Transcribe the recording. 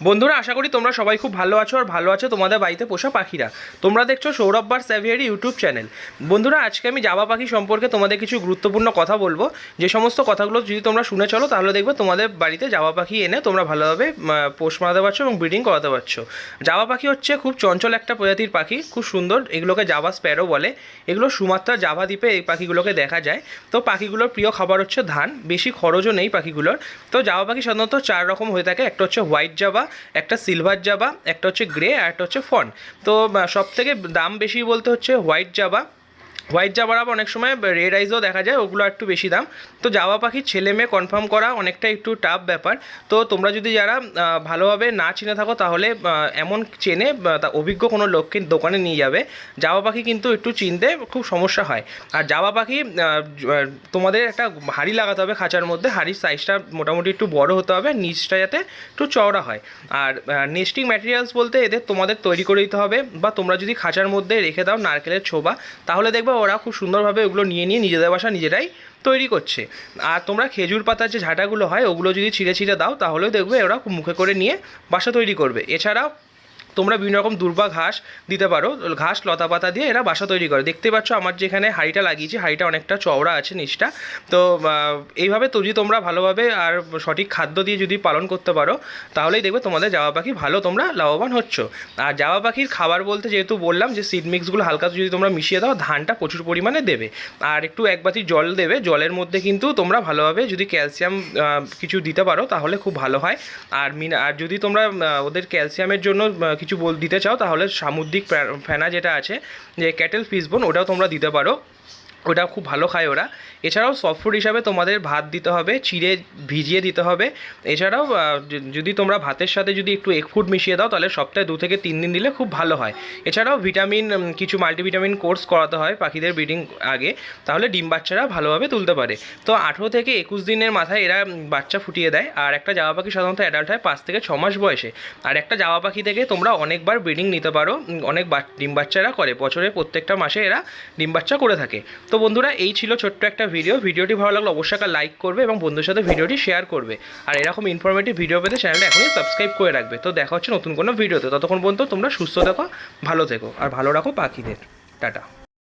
বন্ধুরা, আশা করি তোমরা সবাই খুব ভালো আছো আর ভালো আছো তোমাদের বাড়িতে পোষা পাখিরা। তোমরা দেখছ সৌরভ বার স্যাভিয়ারি ইউটিউব চ্যানেল। বন্ধুরা, আজকে আমি জাবা পাখি সম্পর্কে তোমাদের কিছু গুরুত্বপূর্ণ কথা বলব। যে সমস্ত কথাগুলো যদি তোমরা শুনে চলো, তাহলে দেখবে তোমাদের বাড়িতে জাবা পাখি এনে তোমরা ভালোভাবে পোষ মারাতে পারছ এবং ব্রিডিং করাতে পারছ। জাবা পাখি হচ্ছে খুব চঞ্চল একটা প্রজাতির পাখি, খুব সুন্দর, এগুলোকে জাবা স্প্যারো বলে। এগুলো সুমাত্রা জাভা দ্বীপে এই পাখিগুলোকে দেখা যায়। তো পাখিগুলোর প্রিয় খাবার হচ্ছে ধান, বেশি খরচও নেই পাখিগুলোর। তো জাবা পাখি সাধারণত চার রকম হয়ে থাকে, একটা হচ্ছে হোয়াইট জাবা একটা সিলভার জাবা একটা হচ্ছে গ্রে আর একটা হচ্ছে ফন তো সব থেকে দাম বেশি বলতে হচ্ছে হোয়াইট জাবা হোয়াইট জাবার আবার অনেক সময় রেড আইজও দেখা যায়, ওগুলো একটু বেশি দাম। তো জাবা পাখির ছেলে মেয়ে কনফার্ম করা অনেকটা একটু টাফ ব্যাপার। তো তোমরা যদি যারা ভালোভাবে না চিনে থাকো, তাহলে এমন চেনে অভিজ্ঞ কোনো লোককে দোকানে নিয়ে যাবে। জাবা পাখি কিন্তু একটু চিনতে খুব সমস্যা হয়। আর জাবা পাখি তোমাদের একটা হাড়ি লাগাতে হবে খাঁচার মধ্যে। হাড়ির সাইজটা মোটামুটি একটু বড় হতে হবে নিচটা যাতে একটু চওড়া হয়। আর নেস্টিং ম্যাটেরিয়ালস বলতে এদের তোমাদের তৈরি করে দিতে হবে, বা তোমরা যদি খাঁচার মধ্যে রেখে দাও নারকেলের ছোবা, তাহলে দেখবে ওরা খুব সুন্দরভাবে ওগুলো নিয়ে নিয়ে নিজেদের বাসা নিজেরাই তৈরি করছে। আর তোমরা খেজুর পাতার যে ঝাঁটাগুলো হয়, ওগুলো যদি ছিঁড়ে ছিঁড়ে দাও, তাহলেও দেখবে ওরা মুখে করে নিয়ে বাসা তৈরি করবে। এছাড়াও তোমরা বিভিন্ন রকম দুর্বা ঘাস দিতে পারো। ঘাস, লতা পাতা দিয়ে এরা বাসা তৈরি করে। দেখতে পাচ্ছ আমার যেখানে হাঁড়িটা লাগিয়েছি, হাঁড়িটা অনেকটা চওড়া আছে নিচটা। তো এইভাবে যদি তোমরা ভালোভাবে আর সঠিক খাদ্য দিয়ে যদি পালন করতে পারো, তাহলেই দেখবে তোমাদের জাবা পাখি ভালো তোমরা লাভবান হচ্ছ। আর জাবা পাখির খাবার বলতে যেহেতু বললাম যে সিড মিক্সগুলো হালকা যদি তোমরা মিশিয়ে দাও, ধানটা প্রচুর পরিমাণে দেবে। আর একটু এক বাতি জল দেবে। জলের মধ্যে কিন্তু তোমরা ভালোভাবে যদি ক্যালসিয়াম কিছু দিতে পারো, তাহলে খুব ভালো হয়। আর মিনা, আর যদি তোমরা ওদের ক্যালসিয়ামের জন্য কিছু বল দিতে চাও, তাহলে সামুদ্রিক ফেনা যেটা আছে, যে ক্যাটেল ফিসবোন ওটাও তোমরা দিতে পারো। ওটা খুব ভালো খায় ওরা। এছাড়াও সফট হিসাবে তোমাদের ভাত দিতে হবে, চিড়ে ভিজিয়ে দিতে হবে। এছাড়াও যদি তোমরা ভাতের সাথে যদি একটু এগ ফুড মিশিয়ে দাও, তাহলে সপ্তাহে দু থেকে তিন দিন দিলে খুব ভালো হয়। এছাড়াও ভিটামিন কিছু মাল্টিভিটামিন কোর্স করাতে হয় পাখিদের ব্রিডিং আগে, তাহলে ডিম বাচ্চারা ভালোভাবে তুলতে পারে। তো আঠেরো থেকে একুশ দিনের মাথায় এরা বাচ্চা ফুটিয়ে দেয়। আর একটা জামা পাখি সাধারণত অ্যাডাল্ট হয় পাঁচ থেকে ছ মাস বয়সে। আর একটা জামা পাখি থেকে তোমরা অনেকবার ব্রিডিং নিতে পারো অনেক ডিম বাচ্চারা করে। বছরের প্রত্যেকটা মাসে এরা ডিম বাচ্চা করে থাকে। তো বন্ধুরা, এই ছিল ছোট্ট একটা ভিডিও ভিডিওটি ভালো লাগলে অবশ্যই একটা লাইক করবে এবং বন্ধুর সাথে ভিডিওটি শেয়ার করবে। আর এরকম ইনফরমেটিভ ভিডিও পেতে চ্যানেলটা এখনই সাবস্ক্রাইব করে রাখবে। তো দেখা হচ্ছে নতুন কোনো ভিডিওতে ততক্ষণ পর্যন্ত তোমরা সুস্থ থাকো, ভালো থেকো, আর ভালো রাখো পাখিদের। টাটা।